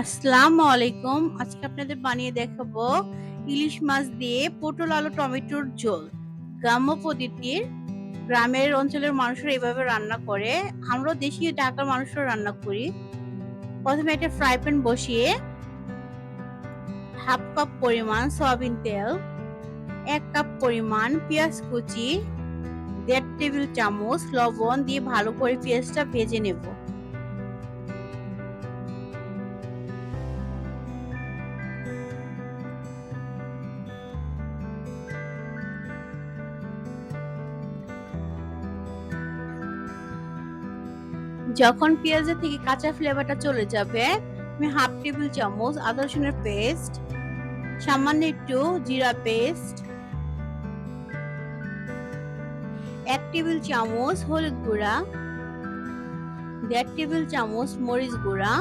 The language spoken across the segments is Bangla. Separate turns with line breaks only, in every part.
আসসালামু আলাইকুম আজকে আপনাদের বানিয়ে দেখাবো ইলিশ মাছ দিয়ে পটল, আলু, টমেটোর ঝোল। গ্রাম্য পদ্ধতির গ্রামের অঞ্চলের মানুষরা এভাবে রান্না করে। আমরা দেশীয় ঢাকার মানুষরা রান্না করি। প্রথমে একটা ফ্রাই প্যান বসিয়ে হাফ কাপ পরিমাণ সয়াবিন তেল, এক কাপ পরিমাণ পেঁয়াজ কুচি, দেড় টেবিল চামচ লবণ দিয়ে ভালো করে পেঁয়াজটা ভেজে নেব। যখন পেঁয়াজের থেকে কাঁচা ফ্লেভারটা চলে যাবে, আমি হাফ টেবিল চামচ আদা রসুনের পেস্ট সামান্য একটু জিরা পেস্ট এক টেবিল চামচ হলুদ গুঁড়া, দেড় টেবিল চামচ মরিচ গুঁড়া,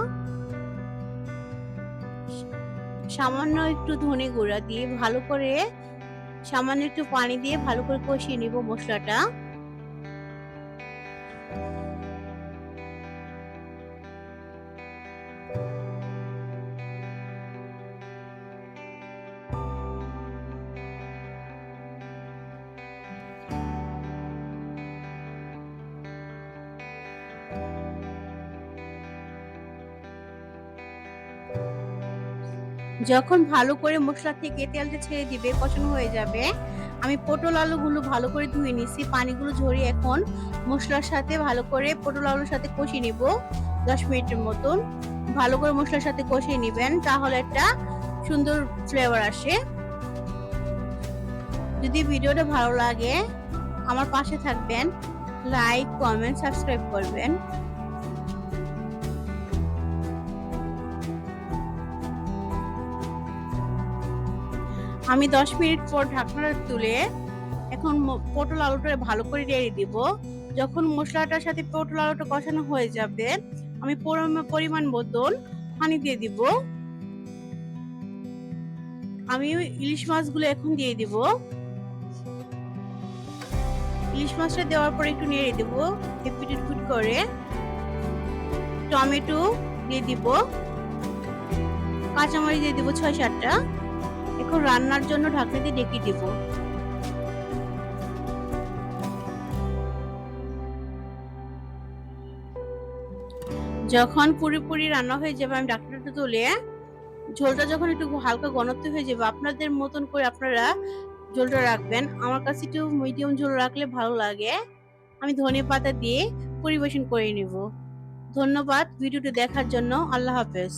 সামান্য একটু ধনে গুঁড়া দিয়ে ভালো করে, সামান্য একটু পানি দিয়ে ভালো করে কষিয়ে নিব মশলাটা। যখন ভালো করে মশলা থেকে তেলটা ছেড়ে দিবে কষানো হয়ে যাবে, আমি পটল আলুগুলো ভালো করে ধুয়ে নিছি, পানিগুলো ঝরিয়ে এখন মশলার সাথে ভালো করে পটল আলুর সাথে কষিয়ে নিব, দশ মিনিটের মতন। ভালো করে মশলার সাথে কষিয়ে নেবেন, তাহলে একটা সুন্দর ফ্লেভার আসে। যদি ভিডিওটা ভালো লাগে, আমার পাশে থাকবেন লাইক কমেন্ট সাবস্ক্রাইব করবেন। আমি দশ মিনিট পর ঢাকনাটা তুলে এখন পটল আলুটা ভালো করে রেড়ে দিব। যখন মশলাটার সাথে পটল আলুটা কষানো হয়ে যাবে, আমি পরিমাণ মতন পানি দিয়ে দিব। আমি ইলিশ মাছগুলো এখন দিয়ে দিব। ইলিশ মাছটা দেওয়ার পর একটু নেড়ে দিব ফুট করে। টমেটো দিয়ে দিব। কাঁচামরিচ দিয়ে দিব ছয় সাতটা এখন রান্নার জন্য ঢাকনা দিয়ে ডেকে দিব। যখন পুরোপুরি রান্না হয়ে যাবে, আমি ডাক্তারটা তুলে ঝোলটা যখন একটু হালকা ঘনত্ব হয়ে যাবে, আপনাদের মতন করে আপনারা ঝোলটা রাখবেন। আমার কাছে একটু মিডিয়াম ঝোল রাখলে ভালো লাগে। আমি ধনে পাতা দিয়ে পরিবেশন করে নিব। ধন্যবাদ, ভিডিওটি দেখার জন্য। আল্লাহ হাফেজ।